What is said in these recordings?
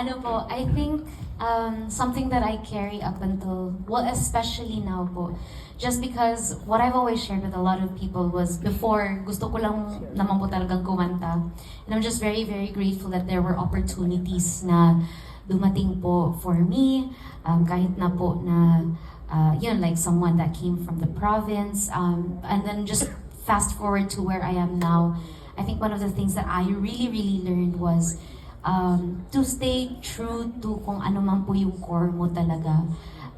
Ano po, I think um, something that I carry up until, well, especially now po, just because what I've always shared with a lot of people was before, gusto ko lang naman po talagang kumanta. And I'm just very, very grateful that there were opportunities na dumating po for me, um, kahit na po na, uh, yun, like someone that came from the province, um, and then just fast forward to where I am now, I think one of the things that I really, really learned was um, to stay true to kung ano man po yung core mo talaga.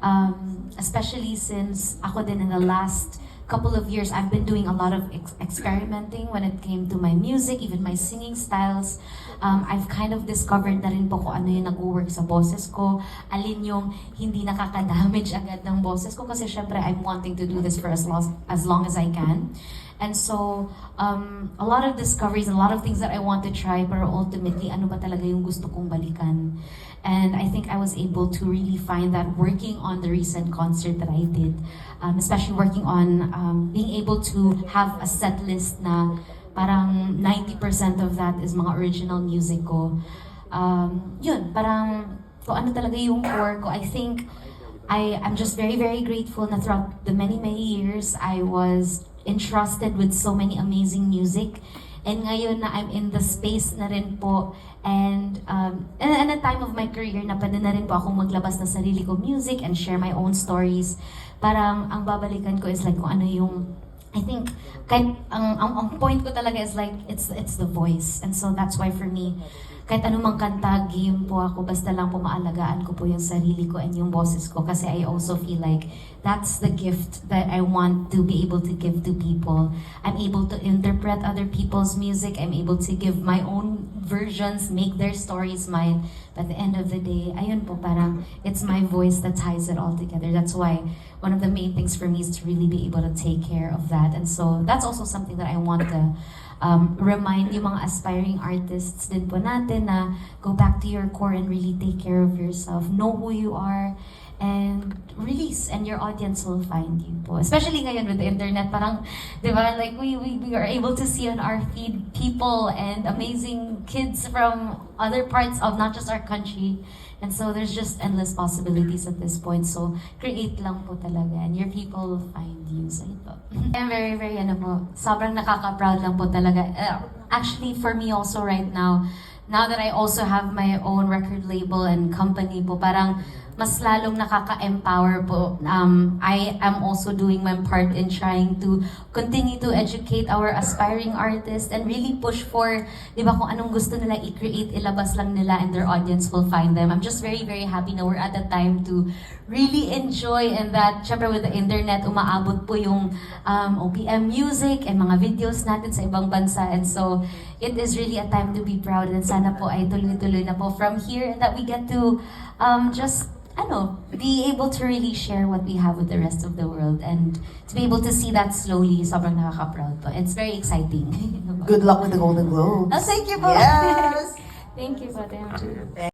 Um, especially since ako din in the last couple of years, I've been doing a lot of ex- experimenting when it came to my music, even my singing styles. Um, I've kind of discovered na rin po kung ano yung nag-work sa boses ko, alin yung hindi nakaka-damage agad ng boses ko kasi syempre I'm wanting to do this for as long as, long as I can. And so, um, a lot of discoveries, a lot of things that I want to try, pero ultimately, ano ba talaga yung gusto kong balikan? And I think I was able to really find that working on the recent concert that I did, um, especially working on um, being able to have a set list na parang 90% of that is mga original music ko. Um, yun, parang kung ano talaga yung core ko. I think I, I'm just very, very grateful na throughout the many, many years, I was entrusted with so many amazing music. And ngayon na I'm in the space na rin po, and um, in, in a time of my career na pwede na rin po akong maglabas ng sarili ko music and share my own stories. Parang ang babalikan ko is like kung ano yung I think kahit ang, ang, ang point ko talaga is like it's it's the voice. And so that's why for me kahit anumang kanta, game po ako, basta lang po maalagaan ko po yung sarili ko and yung boses ko kasi I also feel like that's the gift that I want to be able to give to people. I'm able to interpret other people's music, I'm able to give my own versions, make their stories mine. But at the end of the day, ayun po, parang it's my voice that ties it all together. That's why one of the main things for me is to really be able to take care of that. And so that's also something that I want to um, remind yung mga aspiring artists din po natin na go back to your core and really take care of yourself. Know who you are and release and your audience will find you po. Especially ngayon with the internet, parang, di ba, like we, we, we are able to see on our feed people and amazing kids from other parts of not just our country. And so there's just endless possibilities at this point. So create lang po talaga and your people will find you. So ito. I'm very, very, ano po, sobrang nakaka-proud lang po talaga. Uh, actually, for me also right now, now that I also have my own record label and company po, parang mas lalong nakaka-empower po. Um, I am also doing my part in trying to continue to educate our aspiring artists and really push for, di ba, kung anong gusto nila i-create, ilabas lang nila and their audience will find them. I'm just very, very happy na we're at the time to really enjoy and that, syempre with the internet, umaabot po yung um, OPM music and mga videos natin sa ibang bansa. And so, it is really a time to be proud and sana po ay tuloy-tuloy na po from here and that we get to um, just ano, be able to really share what we have with the rest of the world and to be able to see that slowly, sobrang nakaka-proud po. It's very exciting. Good luck with the Golden Globes. oh, thank you po. Yes! thank you po. You.